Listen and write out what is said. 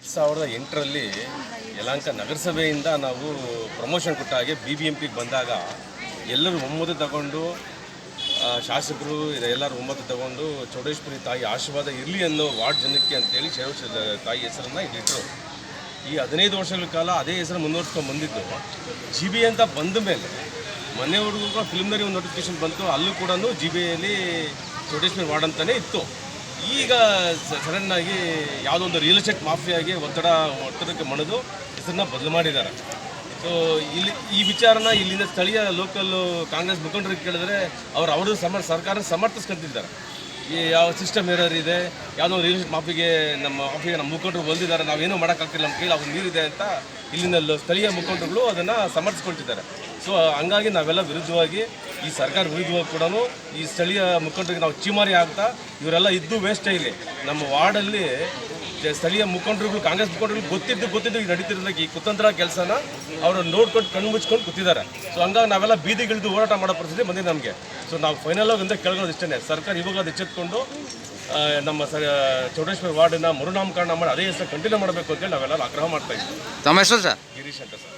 ಎರಡು ಸಾವಿರದ ಎಂಟರಲ್ಲಿ ಯಲಹಂಕ ನಗರಸಭೆಯಿಂದ ನಾವು ಪ್ರಮೋಷನ್ ಕೊಟ್ಟ ಹಾಗೆ ಬಿ ಬಿ ಎಂ ಪಿಗೆ ಬಂದಾಗ ಎಲ್ಲರೂ ಒಮ್ಮತ ತಗೊಂಡು ಶಾಸಕರು ಎಲ್ಲರೂ ಒಮ್ಮತ ತಗೊಂಡು, ಚೌಡೇಶ್ವರಿ ತಾಯಿ ಆಶೀರ್ವಾದ ಇರಲಿ ಅನ್ನೋ ವಾರ್ಡ್ ಜನಕ್ಕೆ ಅಂತೇಳಿ ಚೌಡೇಶ್ವರಿ ತಾಯಿ ಹೆಸರನ್ನು ಇಲ್ಲಿಟ್ಟರು ಈ ಹದಿನೈದು ವರ್ಷಗಳ ಕಾಲ ಅದೇ ಹೆಸರು ಮುಂದುವರ್ಸ್ಕೊಂಡು ಬಂದಿದ್ದು. ಜಿ ಬಿ ಅಂತ ಬಂದ ಮೇಲೆ ಮನೆಯವ್ರಿಗೂ ಕೂಡ ಒಂದು ನೋಟಿಫಿಕೇಶನ್ ಬಂತು. ಅಲ್ಲೂ ಕೂಡ ಜಿ ಬಿ ಎಲ್ಲಿ ಚೌಡೇಶ್ವರಿ ವಾರ್ಡ್ ಅಂತಲೇ ಇತ್ತು. ಈಗ ಸಡನ್ ಆಗಿ ಯಾವುದೋ ಒಂದು ರಿಯಲ್ ಎಸ್ಟೇಟ್ ಮಾಫಿಯಾಗಿ ಒತ್ತಡ ಒತ್ತಡಕ್ಕೆ ಮಣಿದು ಹೆಸರನ್ನ ಬದಲು ಮಾಡಿದ್ದಾರೆ. ಸೊ ಇಲ್ಲಿ ಈ ವಿಚಾರನ ಇಲ್ಲಿನ ಸ್ಥಳೀಯ ಲೋಕಲ್ ಕಾಂಗ್ರೆಸ್ ಮುಖಂಡರಿಗೆ ಕೇಳಿದ್ರೆ ಅವ್ರು ಅವರು ಸಮ ಸರ್ಕಾರ ಸಮರ್ಥಿಸ್ಕೊಂತಿದ್ದಾರೆ. ಈ ಯಾವ ಸಿಸ್ಟಮ್ ಏರರ್ ಇದೆ, ಯಾವುದೋ ರಿಯಲ್ ಎಸ್ಟೇಟ್ ಮಾಫಿಗೆ ನಮ್ಮ ಮಾಫಿಗೆ ನಮ್ಮ ಮುಖಂಡರು ಬಂದಿದ್ದಾರೆ, ನಾವೇನು ಮಾಡೋಕ್ಕಾಗ್ತಿಲ್ಲ ನಮ್ಮ ಕೈಲಿ ಅವ್ರು ನೀರಿದೆ ಅಂತ ಇಲ್ಲಿನ ಸ್ಥಳೀಯ ಮುಖಂಡರುಗಳು ಅದನ್ನು ಸಮರ್ಥಿಸ್ಕೊಳ್ತಿದ್ದಾರೆ ಸೊ ಹಂಗಾಗಿ ನಾವೆಲ್ಲ ವಿರುದ್ಧವಾಗಿ ಈ ಸರ್ಕಾರ ಉಳಿದು ಕೂಡ ಈ ಸ್ಥಳೀಯ ಮುಖಂಡರಿಗೆ ನಾವು ಚೀಮಾರಿ ಆಗ್ತಾ ಇವರೆಲ್ಲ ಇದ್ದು ವೇಸ್ಟೇ ಇಲ್ಲಿ. ನಮ್ಮ ವಾರ್ಡಲ್ಲಿ ಸ್ಥಳೀಯ ಮುಖಂಡರುಗಳು ಕಾಂಗ್ರೆಸ್ ಮುಖಂಡರುಗಳು ಗೊತ್ತಿದ್ದು ಗೊತ್ತಿದ್ದು ಈಗ ನಡೀತಿರೋದಾಗ ಈ ಕುತಂತ್ರ ಕೆಲಸನ ಅವರು ನೋಡ್ಕೊಂಡು ಕಣ್ಣು ಮುಚ್ಕೊಂಡು ಕೂತಿದ್ದಾರೆ. ಸೊ ಹಂಗಾಗಿ ನಾವೆಲ್ಲ ಬೀದಿಗಿಳಿದು ಹೋರಾಟ ಮಾಡೋ ಪರಿಸ್ಥಿತಿ ಬಂದಿದೆ ನಮಗೆ. ಸೊ ನಾವು ಫೈನಲ್ ಆಗಿ ಅಂತ ಕೇಳ್ಕೊಳ್ಳೋದು ಇಷ್ಟೇ ಸರ್ಕಾರ ಇವಾಗ ಅದು ಎಚ್ಚೆತ್ಕೊಂಡು ನಮ್ಮ ಸ ಚೌಡೇಶ್ವರಿ ವಾರ್ಡನ್ನ ಮರುನಾಮಕರಣ ಮಾಡಿ ಅದೇ ಹೆಸರು ಕಂಟಿನ್ಯೂ ಮಾಡಬೇಕು ಅಂತೇಳಿ ನಾವೆಲ್ಲ ಆಗ್ರಹ ಮಾಡ್ತಾ ಇದ್ದೀವಿ. ತಮ್ಮ ಹೆಸರು ಸರ್? ಗಿರೀಶ್ ಅಂತ ಸರ್.